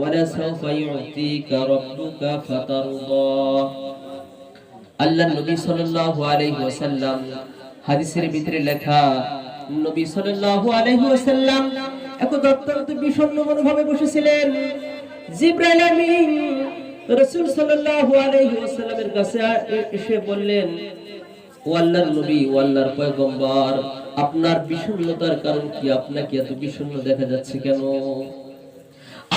ولسوف يعطيك ربك فترضى আল্লাহ নবী সাল্লাল্লাহু আলাইহি ওয়াসাল্লাম হাদিসের ভিতরে লেখা নবী সাল্লাল্লাহু আলাইহি ওয়াসাল্লাম এক অত্যন্ত বিষণ্ণ মনোভাবে বসেছিলেন জিব্রাইল আমিন রাসূল সাল্লাল্লাহু আলাইহি ওয়াসাল্লামের কাছে এসে বললেন ও আল্লাহর নবী ও আল্লাহর পয়গম্বর আপনার বিষণ্ণতার কারণ কি আপনাকে এত বিষণ্ণ দেখা যাচ্ছে কেন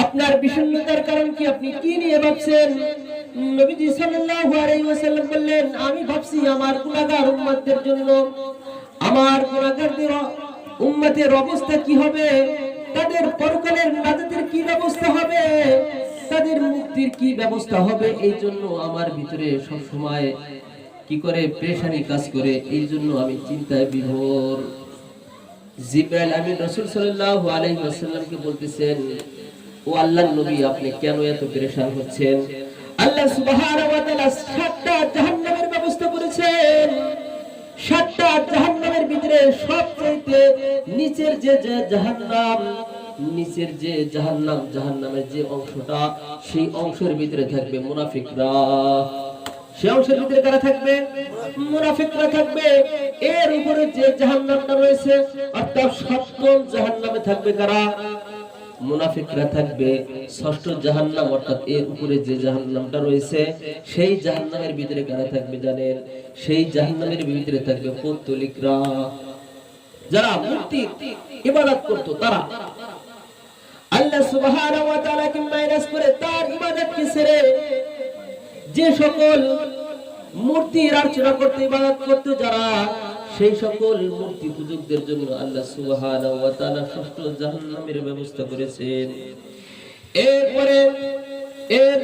আপনার বিষণ্ণতার কারণ কি আপনি কি নিয়ে ভাবছেন? নবীজি সাল্লাল্লাহু আলাইহি ওয়াসাল্লাম বললেন, আমি ভাবছি আমার গুনাহগার উম্মতদের জন্য, আমার গুনাহগারদের উম্মতের অবস্থা কি হবে? তাদের পরকালের নাজাতের কি ব্যবস্থা হবে? তাদের মুক্তির কি ব্যবস্থা হবে? এই জন্য আমার ভিতরে সব সময় কি করে? পেশানি কাজ করে। এই জন্য আমি চিন্তায় বিভোর। জিব্রাইল আমিন রাসূল সাল্লাল্লাহু আলাইহি ওয়াসাল্লামকে বলতেছেন ও আল্লাহর নবী, আপনি কেন এত পেরেশান হচ্ছেন? আল্লাহ সুবহানাহু ওয়া তাআলা সাতটা জাহান্নামের ব্যবস্থা করেছেন। সাতটা জাহান্নামের ভিতরে সবচেয়ে নিচের যে যে জাহান্নাম, নিচের যে জাহান্নাম, জাহান্নামের যে অংশটা, সেই অংশের ভিতরে থাকবে মুনাফিকরা। সে অংশের ভিতরে কারা থাকবে? মুনাফিকরা থাকবে। এর উপরে যে জাহান্নামটা রয়েছে, অর্থাৎ সপ্তম জাহান্নামে থাকবে কারা? মুনাফিকরা থাকবে ষষ্ঠ জাহান্নাম, অর্থাৎ এর উপরে যে জাহান্নামটা রয়েছে, সেই জাহান্নামের ভিতরে কারা থাকবে জানেন? সেই জাহান্নামের ভিতরে থাকবে পৌত্তলিকরা। যারা মূর্তি ইবাদত করত, তারা। আল্লাহ সুবহানাহু ওয়া তাআলাকে মাইনাস করে তার ইবাদতকে ছেড়ে যে সকল মূর্তির অর্চনা করতে, ইবাদত করতে, যারা সেই সকল মূর্তি পূজকদের জন্য আল্লাহ সুবহানাহু ওয়া তাআলা ষষ্ঠ জাহান্নামের ব্যবস্থা করেছেন। এরপরে, এর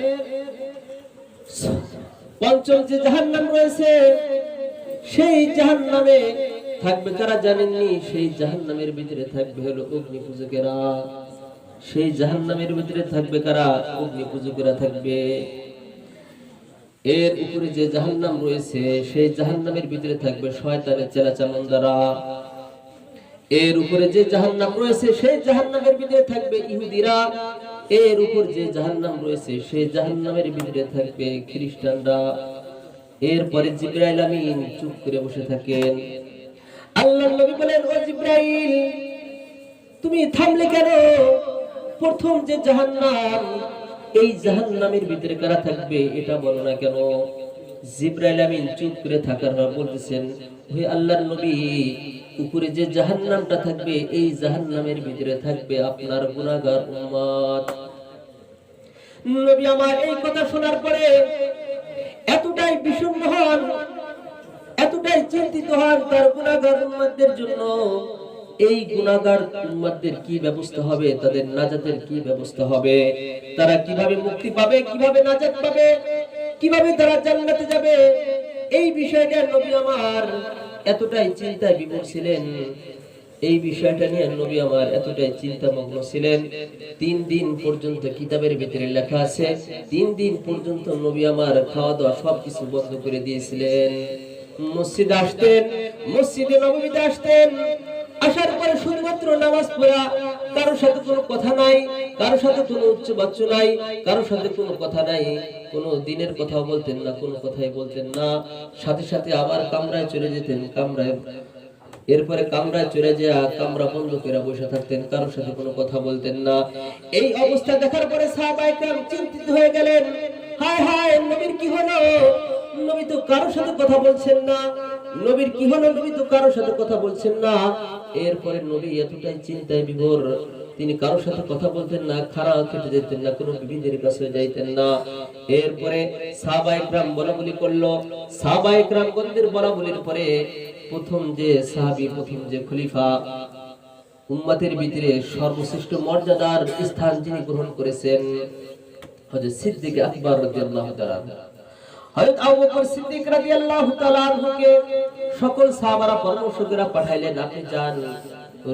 পঞ্চম যে জাহান্নাম রয়েছে, সেই জাহান্নামে থাকবে কারা জানেননি? সেই জাহান্নামের ভিতরে থাকবে হলো অগ্নি পূজকেরা। সেই জাহান্নামের ভিতরে থাকবে কারা? অগ্নি পূজকেরা থাকবে। এর উপরে যে জাহান্নাম রয়েছে, সেই জাহান্নামের ভিতরে থাকবে শয়তানের চেলা চামন্দারা। এর উপরে যে জাহান্নাম রয়েছে, সেই জাহান্নামের ভিতরে থাকবে ইহুদিরা। এর উপর যে জাহান্নাম রয়েছে, সেই জাহান্নামের ভিতরে থাকবে খ্রিস্টানরা। এরপরে জিব্রাইল আমিন চুপ করে বসে থাকেন। আল্লাহ নবী বলেন, ও জিব্রাইল, তুমি থামলে কেন? প্রথম যে জাহান্নাম এই জাহান্নামের ভিতরে কারা থাকবে এটা বলো না কেন? জিব্রাইল আমিন চুপ করে থাকার বলতেছেন আল্লাহর নবী, উপরে যে থাকবে, এই ভিতরে থাকবে আপনার নবী আমার এই কথা শোনার পরে এতটাই বিষণ্ণ হন, এতটাই চিন্তিত হন তার গুনাহগার উম্মতদের জন্য। এই গুনাহগার উম্মতদের কি ব্যবস্থা হবে? তাদের নাজাতের কি ব্যবস্থা হবে? তারা কীভাবে মুক্তি পাবে? কীভাবে নাজাত পাবে? কীভাবে তারা জান্নাতে যাবে? এই বিষয়টা নবী আমার এতটাই চিন্তায় বিমূঢ় ছিলেন। এই বিষয়টা নিয়ে নবী আমার এতটাই চিন্তামগ্ন ছিলেন। তিন দিন পর্যন্ত কিতাবের ভিতরে লেখা আছে, তিন দিন পর্যন্ত নবী আমার খাওয়া দাওয়া সবকিছু বন্ধ করে দিয়েছিলেন। মসজিদে আসতেন, মসজিদে নবমীতে আসতেন আসার পরে শুধুমাত্র নামাজ পড়া, কারোর সাথে কোনো কথা নাই, কারোর সাথে কোনো উচ্চ বাচ্চ নাই, কারোর সাথে কোনো কথা নাই, কোনো দিনের কথাও বলতেন না, কোনো কথাই বলতেন না। সাথে সাথে আবার কামরায় চলে যেতেন, কামরায় এরপরে কামরায় চলে যাওয়া কামরা বন্ধ করে বসে থাকতেন, কারোর সাথে কোনো কথা বলতেন না। এই অবস্থা দেখার পরে সাহাবায়ে কেরাম চিন্তিত হয়ে গেলেন। হায় হায়, নবীর কি হলো? নবী তো কারোর সাথে কথা বলছেন না। নবীর কি হলো? নবী তো কারোর সাথে কথা বলছেন না। এরপরে নবী এতটাই চিন্তায় বিভোর, তিনি কারোর সাথে কথা বলতেন না খারাপ খেটে যেতেন না, কোনো বিবিদের কাছে যাইতেন না। এরপরে সাবাই সাহবাইকরাম বলাবলি করল। সাবাই গ্রাম গন্ধের বলাবলির পরে প্রথম যে সাহাবি, প্রথম যে খলিফা, উম্মাতের ভিতরে সর্বশ্রেষ্ঠ মর্যাদার স্থান যিনি গ্রহণ করেছেন হজরত সিদ্দিক আকবর রাজিয়াল্লাহু তাআলা। হযরত আবু বকর সিদ্দিক রাদিয়াল্লাহু তাআলা আনহুকে সকল সাহাবারা পরামর্শ করে পাঠাইলেন, আপনি যান,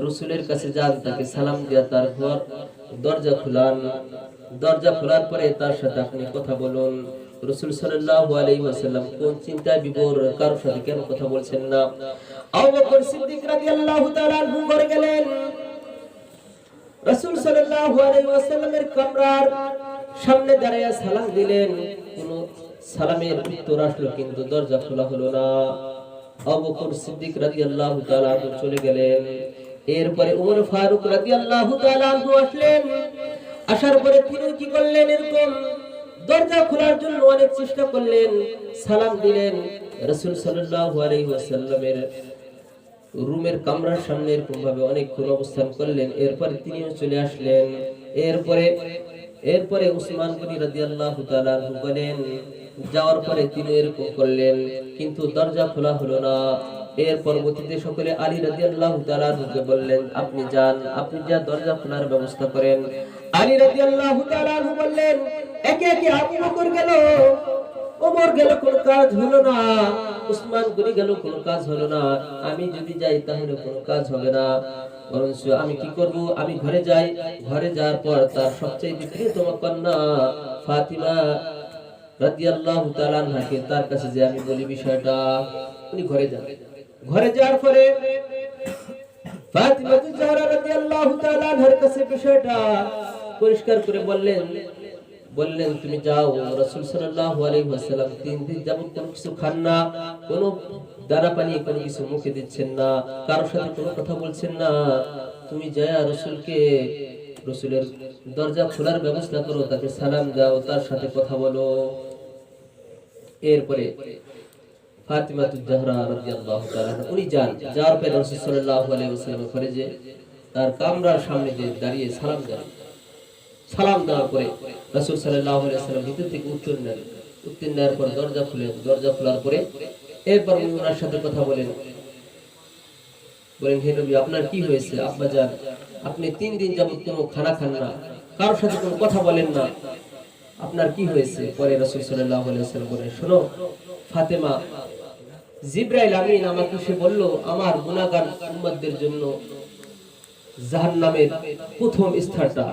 রাসূলের কাছে যান, তাকে সালাম দিয়া তার দরজা খুলান। দরজা খোলার পরে তার সাথে আপনি কথা বলুন। রাসূল সাল্লাল্লাহু কোন চিন্তায় বিভোর কারোর সাথে কেন কথা বলছেন না? আবু বকর সিদ্দিক রাদিয়াল্লাহু কামরার সামনে দাঁড়িয়ে সালাম দিলেন। সালামের উত্তর আসলো, কিন্তু দরজা খোলা হলো না। আবু বকর সিদ্দিক তাআলা আনহু চলে গেলেন। এরপরে ওমর ফারুক তাআলা আনহু আসলেন। আসার পরে তিনি কি করলেন এরকম? দরজা খোলার জন্য অনেক চেষ্টা করলেন, সালাম দিলেন রাসূল ওয়াসাল্লামের রুমের কামরার সামনে এরকম ভাবে অনেকক্ষণ অবস্থান করলেন। এরপরে তিনিও চলে আসলেন। এরপরে এরপরে উসমান গনি তাআলা আনহু বলেন যাওয়ার পরে তিনি এরকম করলেন, কিন্তু দরজা খোলা হলো না। এর পরবর্তীতে সকলে আলী রাদিয়াল্লাহু তাআলা আনহুকে বললেন, আপনি যান, আপনি যা দরজা খোলার ব্যবস্থা করেন। আলী তাআলা আনহু বললেন, একে একে আবু গেল, ওমর গেল, কোনো কাজ হলো না। উসমান গনি গেল, কোনো কাজ হলো না। আমি যদি যাই, তাহলে কোনো কাজ হবে না। বরঞ্চ আমি কি করব? আমি ঘরে যাই। ঘরে যাওয়ার পর তার সবচেয়ে প্রিয়তম কন্যা ফাতিমা রাদিয়াল্লাহু তাআলা আনহাকে তার কাছে যে আমি বলি বিষয়টা, উনি ঘরে যান। ঘরে যাওয়ার পরে ফাতিমা জাহরা রাদিয়াল্লাহু তাআলা কাছে বিষয়টা পরিষ্কার করে বললেন বললেন, তুমি যাও, রাসূল সাল্লাল্লাহু আলাইহি ওয়াসাল্লাম তিন দিন যাবত কোনো কিছু খান না, কোনো দানা পানি, কোনো কিছু মুখে দিচ্ছেন না, কারোর সাথে কোনো কথা বলছেন না। তুমি যায় রাসূলকে, রাসূলের দরজা খোলার ব্যবস্থা করো তাকে সালাম দাও, তার সাথে কথা বলো। এরপরে ওনার সাথে কথা বলেন। বলেন, হে আপনার কি হয়েছে? আব্বা যান, আপনি তিন দিন যাবত কোনো খানা খান না। কারোর সাথে কোনো কথা বলেন না। আপনার কি হয়েছে? পরে রাসূল সাল্লাল্লাহু আলাইহি ওয়াসাল্লাম বলেন, শোনো, ফাতেমা জিব্রাইল আমিন আমাকে সে বলল, আমার গুনাহগার উম্মতদের জন্য জাহান্নামের প্রথম স্থানটা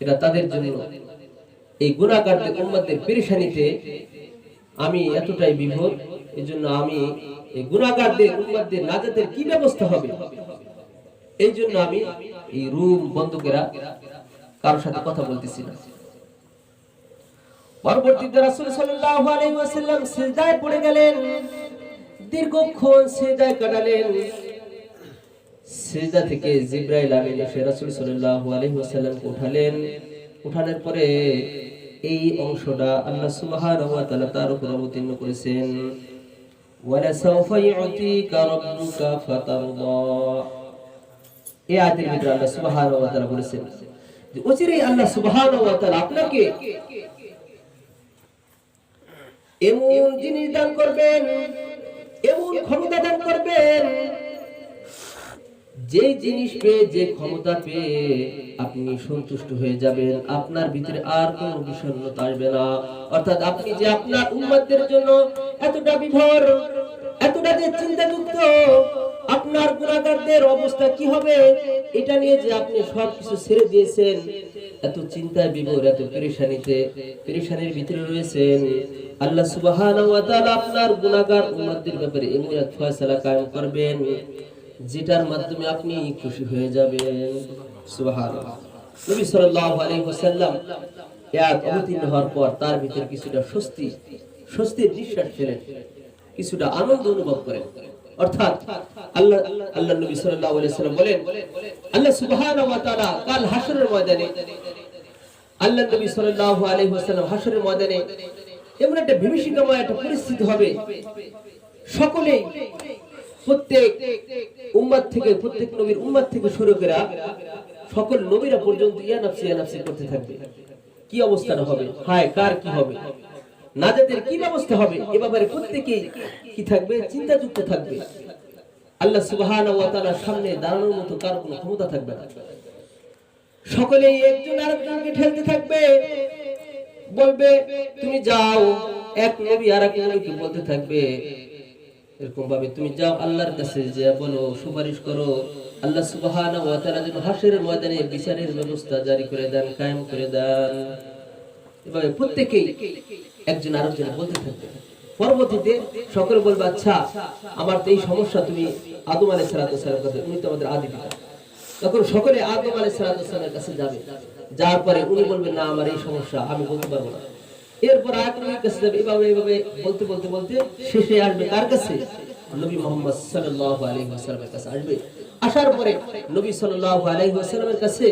এটা তাদের জন্য। এই গুণাগারদের উম্মতদের পেরেশানিতে আমি এতটাই বিভোর এই জন্য আমি এই গুণাগারদের উম্মতদের নাজাতের কি ব্যবস্থা হবে? এই জন্য আমি এই রুম বন্ধুকেরা কারোর সাথে কথা বলতেছি না। পরবর্তীতে রাসূল সাল্লাল্লাহু আলাইহি সিজদায় পড়ে গেলেন। দীর্ঘক্ষণ সিজদায় কাটালেন। সিজদা থেকে জিব্রাইল আমিন এসে রাসূল সাল্লাল্লাহু আলাইহি উঠালেন। উঠানোর পরে এই অংশটা আল্লাহ তাআলা তার উপর অবতীর্ণ করেছেন। ওয়ালা ফাতারদা এই আয়াতের ভিতরে আল্লাহ তাআলা বলেছেন যে জিনিস পেয়ে, যে ক্ষমতা পেয়ে আপনি সন্তুষ্ট হয়ে যাবেন, আপনার ভিতরে আর কোনো বিষণ্ণতা আসবে না। অর্থাৎ আপনি যে আপনার উন্মাদের জন্য এতটা বিভর, এতটা যে চিন্তাযুক্ত আপনার গুণাগারদের অবস্থা কি হবে? এটা নিয়ে যে আপনি সব কিছু ছেড়ে দিয়েছেন, এত চিন্তায় বিভোর এত পেরেশানিতে, পেরেশানির ভিতরে রয়েছেন। আল্লাহ তাআলা আপনার গুনাহগার উম্মতদের ব্যাপারে এমন এক ফয়সালা কায়েম করবেন, যেটার মাধ্যমে আপনি খুশি হয়ে যাবেন। সুবহানাল্লাহ। নবী সাল্লাল্লাহু আলাইহি ওয়াসাল্লাম এক অবতীর্ণ হওয়ার পর তার ভিতরে কিছুটা স্বস্তি, স্বস্তির নিঃশ্বাস ফেলেন, কিছুটা আনন্দ অনুভব করেন। অর্থাৎ আল্লাহ আল্লাহ নবী সাল্লাল্লাহু আলাইহি ওয়াসাল্লাম বলেন, আল্লাহ সুবহানাহু ওয়া তাআলা কাল হাশরের ময়দানে, আল্লাহ নবী সাল্লাল্লাহু আলাইহি ওয়াসাল্লাম হাশরের ময়দানে এমন একটা বিভীষিকাময় একটা পরিস্থিতি হবে। সকলেই প্রত্যেক উম্মাদ থেকে, প্রত্যেক নবীর উম্মাদ থেকে শুরু করে সকল নবীরা পর্যন্ত ইয়া নাফসি ইয়া নাফসি করতে থাকবে। কি অবস্থাটা হবে? হায়, কার কি হবে? নাজাতের কি ব্যবস্থা হবে, এ ব্যাপারে প্রত্যেকেই কি থাকবে? চিন্তাযুক্ত থাকবে। আল্লাহ সুবহানাহু ওয়া তাআলার সামনে দাঁড়ানোর মতো কার কোনো ক্ষমতা থাকবে না। সকলেই একজন আরেকজনকে ঠেলতে থাকবে। বলবে, তুমি যাও। এক নবী আর এক নবীকে বলতে থাকবে এরকম ভাবে তুমি যাও আল্লাহর কাছে যে বলো, সুপারিশ করো। আল্লাহ সুবহানাহু ওয়া তাআলা যেন হাসরের ময়দানে বিচারের ব্যবস্থা জারি করে দেন, কায়েম করে দেন। এভাবে প্রত্যেকেই একজন আরেকজনে বলতে থাকবে। পরবর্তীতে সকলে বলবে আচ্ছা আমার তো এই সমস্যা তুমি আদম আলাইহিস সালাতু সালাম কথা উনি তো আমাদের আদি পিতা। তখন সকলে আদম আলাইহিস সালামের কাছে যাবে। যাওয়ার পরে উনি বলবেন না, আমার এই সমস্যা, আমি বলতে পারব না। এরপর কাছে এভাবে বলতে বলতে বলতে শেষে আসবে কার কাছে? নবী মোহাম্মদ ওয়াসাল্লামের কাছে আসবে। আসার পরে নবী সাল্লাল্লাহু আলাইহি কাছে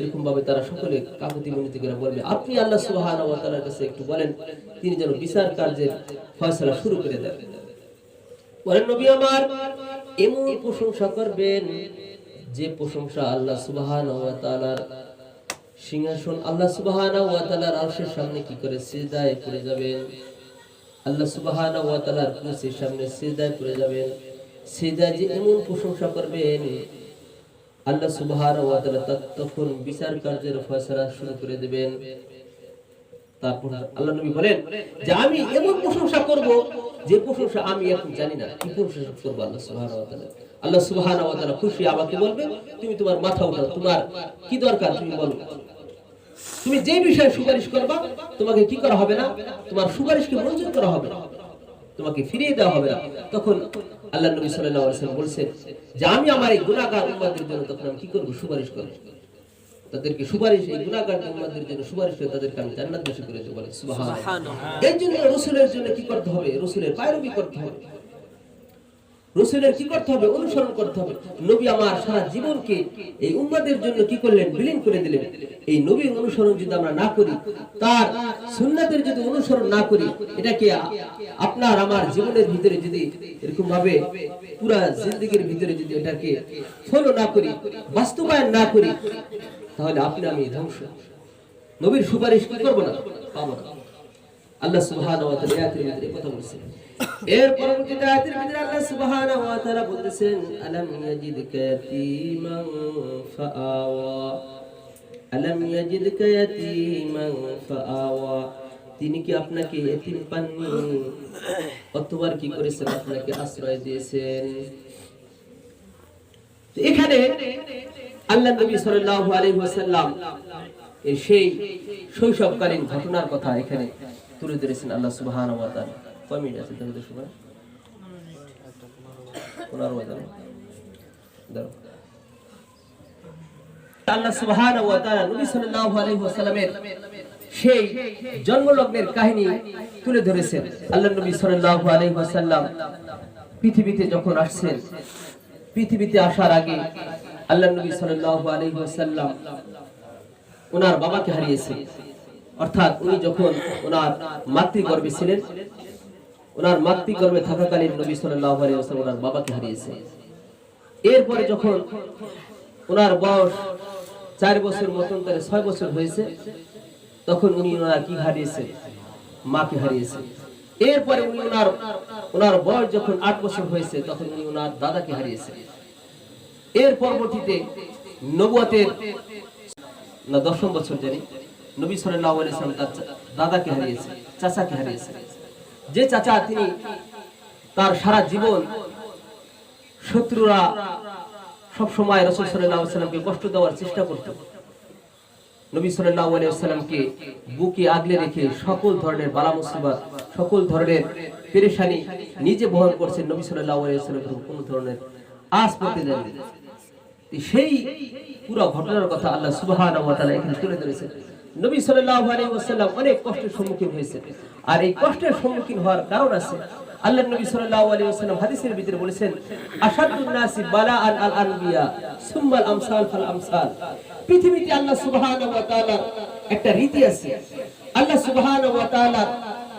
এরকম ভাবে তারা সকলে কাকুতি মিনতি করে বলবে, আপনি আল্লাহ সুবহানাহু কাছে একটু বলেন, তিনি যেন বিচার কার্যের ফয়সালা শুরু করে দেন। বলেন, নবী আমার, এমন প্রশংসা করবেন যে প্রশংসা আল্লাহ তাআলার সিংহাসন, আল্লাহ সুবহানাহু ওয়া সামনে কি করে সিজদায় পড়ে যাবেন? আল্লাহ কুরসির সামনে সিজদায় পড়ে যাবেন। সিজদায় যে এমন প্রশংসা করবেন, আল্লাহ তা- তখন বিচার কার্যের ফয়সালা শুরু করে দেবেন। তারপর আল্লাহ নবী বলেন যে, আমি এমন প্রশংসা করব যে প্রশংসা আমি এখন জানি না। কি প্রশংসা করব আল্লাহ তাআলা? আল্লাহ খুশি আমাকে বলবেন, তুমি তোমার মাথা উঠাও, তোমার কি দরকার তুমি বলো। তুমি যে বিষয়ে সুপারিশ করবা, তোমাকে কি করা হবে না? তোমার সুপারিশকে মঞ্জুর করা হবে না। তোমাকে ফিরিয়ে দেওয়া হবে না। তখন আল্লাহ নবী সাল্লাল্লাহু আলাইহি ওয়াসাল্লাম বলছেন যে আমি আমার এই গুনাহগার উম্মতের জন্য তখন আমি কি করব? সুপারিশ করব। তাদেরকে সুপারিশ এই গুনাহগার উম্মতের জন্য সুপারিশ করে তাদেরকে আমি জান্নাত বেশি করে দেব বলে। সুবহানাল্লাহ। এই জন্য রাসূলের জন্য কি করতে হবে? রাসূলের পায়রবি করতে হবে। রসুলের কি করতে হবে? অনুসরণ করতে হবে। নবী আমার সারা জীবনকে এই উম্মাদের জন্য কি করলেন? বিলীন করে দিলেন। এই নবীর অনুসরণ যদি আমরা না করি, তার সুন্নাতের যদি অনুসরণ না করি, এটাকে আপনার আমার জীবনের ভিতরে যদি এরকম ভাবে পুরা জিন্দগির ভিতরে যদি এটাকে ফলো না করি, বাস্তবায়ন না করি, তাহলে আপনি আমি ধ্বংস। নবীর সুপারিশ কি করব না? পাবো না। আল্লাহ তাআলা কথা বলেছেন। এর পরবর্তীতে আয়াতের ভিতরে আল্লাহ সুবহানাহু ওয়া তাআলা বলতেছেন, আলাম ইয়াজিদকা ইয়াতীমান ফাআওয়া। আলাম ইয়াজিদকা ইয়াতীমান ফাআওয়া। তিনি কি আপনাকে এতিম পাননি? কতবার কি করেছেন? আপনাকে আশ্রয় দিয়েছেন? এখানে আল্লাহ নবী সাল্লাল্লাহু আলাইহি ওয়াসাল্লাম সেই শৈশবকালীন ঘটনার কথা এখানে তুলে ধরেছেন আল্লাহ সুবহানাহু ওয়া তাআলা। কয় মিনিট আছে তোমাদের সময়? পনেরো বাজার দাও আল্লাহ সুবহানাহু ওয়া তাআলা নবী সাল্লাল্লাহু আলাইহি ওয়াসাল্লামের সেই জন্মলগ্নের কাহিনী তুলে ধরেছেন। আল্লাহ নবী সাল্লাল্লাহু আলাইহি ওয়াসাল্লাম পৃথিবীতে যখন আসছেন, পৃথিবীতে আসার আগে আল্লাহ নবী সাল্লাল্লাহু আলাইহি ওয়াসাল্লাম ওনার বাবাকে হারিয়েছেন। অর্থাৎ উনি যখন ওনার মাতৃগর্ভে ছিলেন ওনার মাতৃগর্ভে থাকাকালীন নবী সাল্লাল্লাহু আলাইহি ওয়াসাল্লাম ওনার বাবাকে হারিয়েছেন। এরপরে যখন ওনার বয়স চার বছর মতন, তাহলে ছয় বছর হয়েছে, তখন উনি ওনার কি হারিয়েছেন? মাকে হারিয়েছেন। এরপরে উনি ওনার ওনার বয়স যখন আট বছর হয়েছে, তখন উনি ওনার দাদাকে হারিয়েছে এর পরবর্তীতে নবুয়তের না, দশম বছর জানি, নবী সাল্লাল্লাহু আলাইহি সাল্লাম তার দাদাকে হারিয়েছে চাচাকে হারিয়েছে যে চাচা তিনি তার সারা জীবন শত্রুরা সব সময় রাসূল সাল্লামকে কষ্ট দেওয়ার চেষ্টা করত। নবী সাল্লামকে বুকে আগলে রেখে সকল ধরনের বালা মুসিবত, সকল ধরনের পেরেশানি নিজে বহন করছেন নবী সাল্লাল্লাহু আলাইহি সাল্লাম কোনো ধরনের আস পেতে দেননি সেই পুরো ঘটনার কথা আল্লাহ সুবহানাহু এখানে তুলে ধরেছেন। নবী সাল্লাল্লাহু অনেক কষ্টের সম্মুখীন হয়েছে আর এই কষ্টের সম্মুখীন হওয়ার কারণ আছে আল্লাহ নবী হাদিসের ভিতরে বলেছেন নাসি বালাআন আল আনবিয়া, সুম্মাল আমসাল ফাল আমসাল। পৃথিবীতে আল্লাহ সুবহানাহু ওয়া তাআলা একটা রীতি আছে। আল্লাহ সুবহানাহু ওয়া তাআলা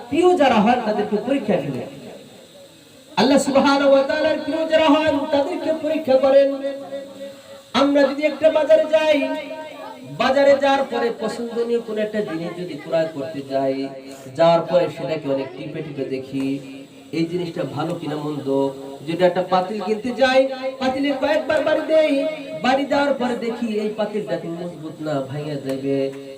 প্রিয় যারা হয় তাদেরকে পরীক্ষা দিবেন আল্লাহ সুবহানাহু ওয়া তাআলার প্রিয় যারা হন তাদেরকে পরীক্ষা করেন। আমরা যদি একটা বাজারে যাই, বাজারে যাওয়ার পরে পছন্দনীয় কোন একটা জিনিস যদি ক্রয় করতে যাই, যাওয়ার পরে সেটাকে অনেক টিপে টিপে দেখি, এই জিনিসটা ভালো কিনা মন্দ। যদি একটা পাতিল কিনতে যাই, পাতিলে কয়েকবার বাড়ি দেই, বাড়ি দেওয়ার পরে দেখি এই পাতিলটা কি মজবুত না ভাঙা যাবে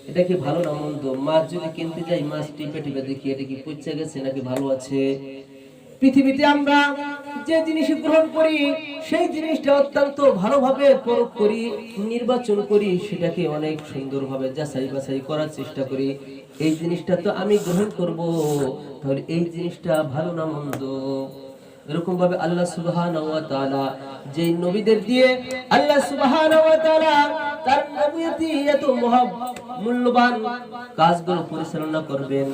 এটা কি ভালো না মন্দ? মাছ যদি কিনতে যাই, মাছ টিপে টিপে দেখি, এটা কি পচে গেছে নাকি ভালো আছে? পৃথিবীতে আমরা যে জিনিস গ্রহণ করি, সেই জিনিসটা অত্যন্ত ভালোভাবে পরখ করি, নির্বাচন করি, সেটাকে অনেক সুন্দরভাবে যাচাই বাছাই করার চেষ্টা করি। এই জিনিসটা তো আমি গ্রহণ করব। তাহলে এই জিনিসটা ভালো না মন্দ? এরকম ভাবে আল্লাহ তাআলা যে নবীদের দিয়ে আল্লাহ তাআলা তার মূল্যবান কাজগুলো পরিচালনা করবেন,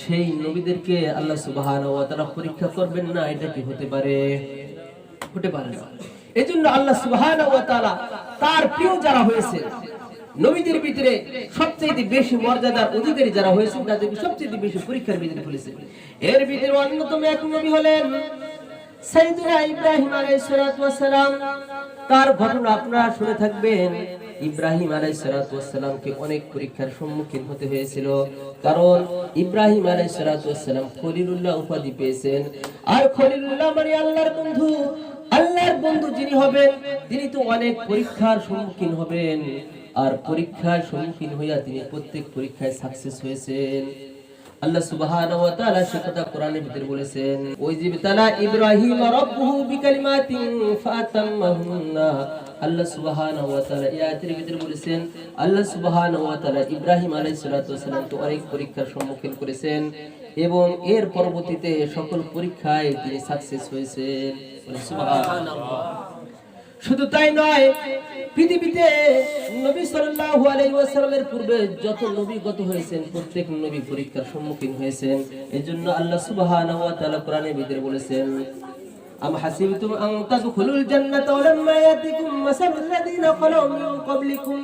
সেই নবীদেরকে আল্লাহ সুবহানাহু পরীক্ষা করবেন না, এটা কি হতে পারে? হতে পারে না। এজন্য আল্লাহ সুবহানাহু তার প্রিয় যারা হয়েছে, নবীদের ভিতরে সবচেয়ে বেশি মর্যাদার অধিকারী যারা হয়েছে, তাদেরকে সবচেয়ে বেশি পরীক্ষার ভিতরে ফেলেছে এর ভিতরে অন্যতম এক নবী হলেন সাইয়েদনা ইব্রাহিম আলাইহিস সালাম। তার ঘটনা আপনারা শুনে থাকবেন। ইব্রাহিম আলাইহিস সালাতু অনেক পরীক্ষার সম্মুখীন হতে হয়েছিল। কারণ ইব্রাহিম ওয়াস খলিলুল্লাহ উপাধি পেয়েছেন। আর খলিলুল্লাহ মানে আল্লাহর বন্ধু। আল্লাহর বন্ধু যিনি হবেন, তিনি তো অনেক পরীক্ষার সম্মুখীন হবেন। আর পরীক্ষার সম্মুখীন হইয়া তিনি প্রত্যেক পরীক্ষায় সাকসেস হয়েছেন। আল্লাহ সুবহানাহু ওয়া তাআলা বলেছেন ওই ইব্রাহিম রাব্বুহু বিকালিমাতিন ফাতাম্মাহুন্না। আল্লাহ সুবহানাহু ওয়া তাআলা এই আয়াতের বলেছেন, আল্লাহ সুবহানাহু ওয়া তাআলা ইব্রাহিম আলাইহিস সালাতু অনেক পরীক্ষার সম্মুখীন করেছেন এবং এর পরবর্তীতে সকল পরীক্ষায় তিনি সাকসেস হয়েছেন। সুবহানাল্লাহ। শুধু তাই নয় পৃথিবীতে নবী সাল্লাল্লাহু আলাইহি ওয়াসাল্লামের পূর্বে যত নবী গত হয়েছেন প্রত্যেক নবী পরীক্ষার সম্মুখীন হয়েছেন এজন্য আল্লাহ সুবহানাহু ওয়া তাআলা কোরআনের ভিতরে বলেছেন আম হাসিবতুম আন তাদখুলুল জান্নাতা ওয়ালাম্মা ইয়াতিকুম মাসালুল লাযীনা খালাউ মিন ক্বাবলিকুম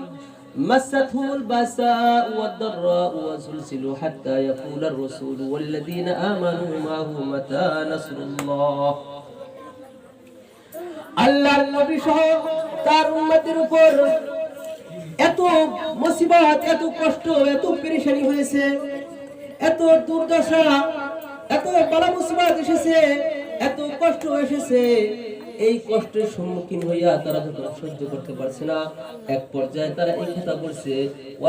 مستهم البأساء والضراء وزلزلوا حتى يقول الرسول والذين آمنوا معه متى نصر الله আল্লাহর নবী সহ তার উম্মতের উপর এত মুসিবত, এত কষ্ট, এত পেরেশানি হয়েছে, এত দুর্দশা, এত বালা মুসিবত এসেছে, এত কষ্ট এসেছে। এই কষ্টের সম্মুখীন হইয়া তারা যখন সহ্য করতে পারছে না, এক পর্যায়ে তারা এই কথা বলছে,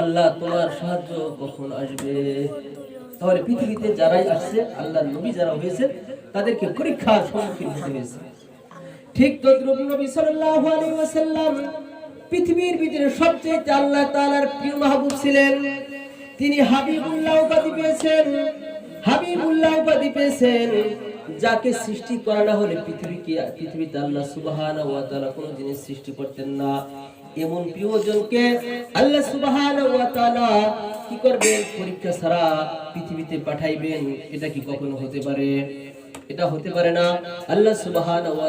আল্লাহ তোমার সাহায্য কখন আসবে? তাহলে পৃথিবীতে যারাই আসছে, আল্লাহর নবী যারা হয়েছে, তাদেরকে পরীক্ষার সম্মুখীন হতে হয়েছে। ঠিক তদ্রুপ নবী সাল্লাল্লাহু আলাইহি ওয়াসাল্লাম পৃথিবীর ভিতরে সবচেয়ে আল্লাহ তাআলার প্রিয় মাহবুব ছিলেন, তিনি হাবিবুল্লাহ উপাধি পেয়েছেন, হাবিবুল্লাহ উপাধি পেয়েছেন, যাকে সৃষ্টি করা না হলে পৃথিবীকে, পৃথিবীতে আল্লাহ সুবহানাহু ওয়া তাআলা কোনো জিনিস সৃষ্টি করতেন না। এমন প্রিয়জনকে আল্লাহ সুবহানাহু ওয়া তাআলা কি করবেন? পরীক্ষা ছাড়া পৃথিবীতে পাঠাইবেন, এটা কি কখনো হতে পারে? এটা হতে পারে না। আল্লাহ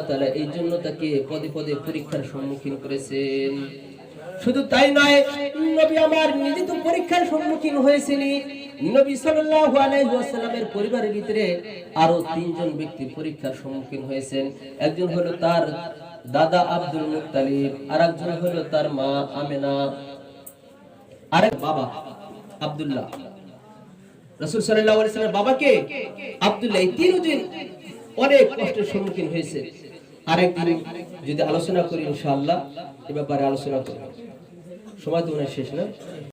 তাআলা এই জন্য তাকে পদে পদে পরীক্ষার সম্মুখীন করেছেন। শুধু তাই নয়, নবী আমার নিজে তো পরীক্ষার সম্মুখীন হয়েছিলেন নবী সাল্লাল্লাহু পরিবারের ভিতরে আরও তিনজন ব্যক্তি পরীক্ষার সম্মুখীন হয়েছেন। একজন হলো তার দাদা আব্দুল মুত্তালিব, আরেকজন হলো তার মা আমেনা, আরেক বাবা আব্দুল্লাহ। রাসূল সাল্লাল্লাহু আলাইহি ওয়াসাল্লামের বাবাকে আব্দুল্লাহ তিনজন অনেক কষ্টের সম্মুখীন হয়েছে। আরেকদিন যদি আলোচনা করি ইনশাআল্লাহ, এ ব্যাপারে আলোচনা করব। সময় তো শেষ না?